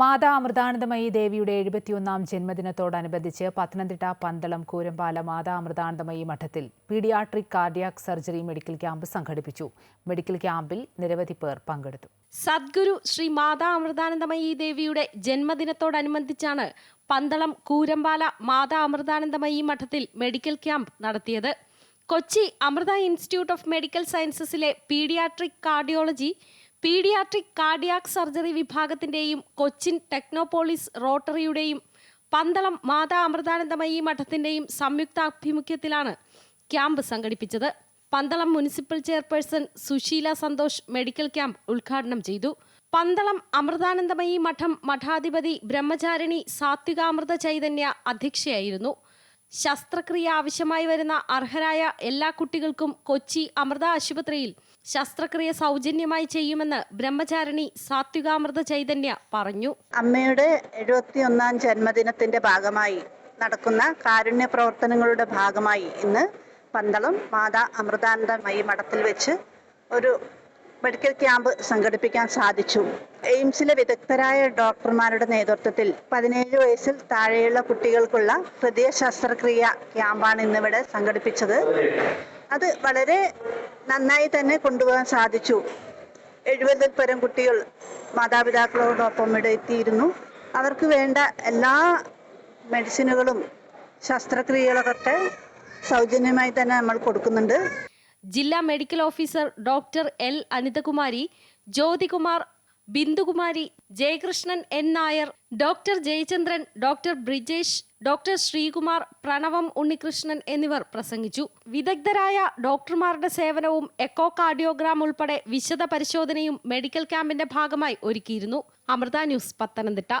മാതാ അമൃതാനന്ദമയി ദേവിയുടെ എഴുപത്തിയൊന്നാം ജന്മദിനത്തോടനുബന്ധിച്ച് പത്തനംതിട്ട പന്തളം കൂരമ്പാല മാതാ അമൃതാനന്ദമയി മഠത്തിൽ paediatric cardiac surgery medical camp സംഘടിപ്പിച്ചു. മെഡിക്കൽ ക്യാമ്പിൽ നിരവധി പേർ പങ്കെടുത്തു. സദ്ഗുരു ശ്രീ മാതാ അമൃതാനന്ദമയി ദേവിയുടെ ജന്മദിനത്തോടനുബന്ധിച്ചാണ് പന്തളം കൂരമ്പാല മാതാ അമൃതാനന്ദമയി മഠത്തിൽ മെഡിക്കൽ ക്യാമ്പ് നടത്തിയത്. Kochi Amrita institute of medical സയൻസസിലെ paediatric cardiology paediatric cardiac surgery വിഭാഗത്തിന്റെയും Cochin Technopolis റോട്ടറിയുടെയും പന്തളം മാതാ അമൃതാനന്ദമയി മഠത്തിന്റെയും സംയുക്താഭിമുഖ്യത്തിലാണ് ക്യാമ്പ് സംഘടിപ്പിച്ചത്. Pandalam municipal chairperson Susheela Santhosh medical camp ഉദ്ഘാടനം ചെയ്തു. പന്തളം അമൃതാനന്ദമയി മഠം മഠാധിപതി ബ്രഹ്മചാരിണി സാത്വികാമൃത ചൈതന്യ അധ്യക്ഷയായിരുന്നു. ശസ്ത്രക്രിയ ആവശ്യമായി വരുന്ന അർഹരായ എല്ലാ കുട്ടികൾക്കും കൊച്ചി അമൃത ആശുപത്രിയിൽ ശസ്ത്രക്രിയ സൗജന്യമായി ചെയ്യുമെന്ന് ബ്രഹ്മചാരിണി സാത്വികാമൃത ചൈതന്യ പറഞ്ഞു. അമ്മയുടെ എഴുപത്തി ഒന്നാം ജന്മദിനത്തിന്റെ ഭാഗമായി നടക്കുന്ന കാരുണ്യ പ്രവർത്തനങ്ങളുടെ ഭാഗമായി ഇന്ന് പന്തളം മാതാ അമൃതാനന്ദമയി മഠത്തിൽ വെച്ച് ഒരു മെഡിക്കൽ ക്യാമ്പ് സംഘടിപ്പിക്കാൻ സാധിച്ചു. എയിംസിലെ വിദഗ്ധരായ ഡോക്ടർമാരുടെ നേതൃത്വത്തിൽ പതിനേഴ് വയസ്സിൽ താഴെയുള്ള കുട്ടികൾക്കുള്ള ഹൃദയ ശസ്ത്രക്രിയ ക്യാമ്പാണ് ഇന്നിവിടെ സംഘടിപ്പിച്ചത്. അത് വളരെ നന്നായി തന്നെ കൊണ്ടുപോകാൻ സാധിച്ചു. എഴുപതിൽ പരം കുട്ടികൾ മാതാപിതാക്കളോടൊപ്പം ഇവിടെ എത്തിയിരുന്നു. അവർക്ക് വേണ്ട എല്ലാ മെഡിസിനുകളും ശസ്ത്രക്രിയകളൊക്കെ സൗജന്യമായി തന്നെ നമ്മൾ കൊടുക്കുന്നുണ്ട്. ജില്ലാ medical officer doctor L Anithakumari Jyothikumar Bindukumari Jayakrishnan N Nair doctor Jayachandran doctor Brijesh doctor Sreekumar Pranavam Unnikrishnan എന്നിവർ പ്രസംഗിച്ചു. വിദഗ്ധരായ ഡോക്ടർമാരുടെ സേവനവും എക്കോ കാർഡിയോഗ്രാം ഉൾപ്പെടെ വിശദ പരിശോധനയും മെഡിക്കൽ ക്യാമ്പിന്റെ ഭാഗമായി ഒരുക്കിയിരുന്നു. അമൃത ന്യൂസ് പത്തനംതിട്ട.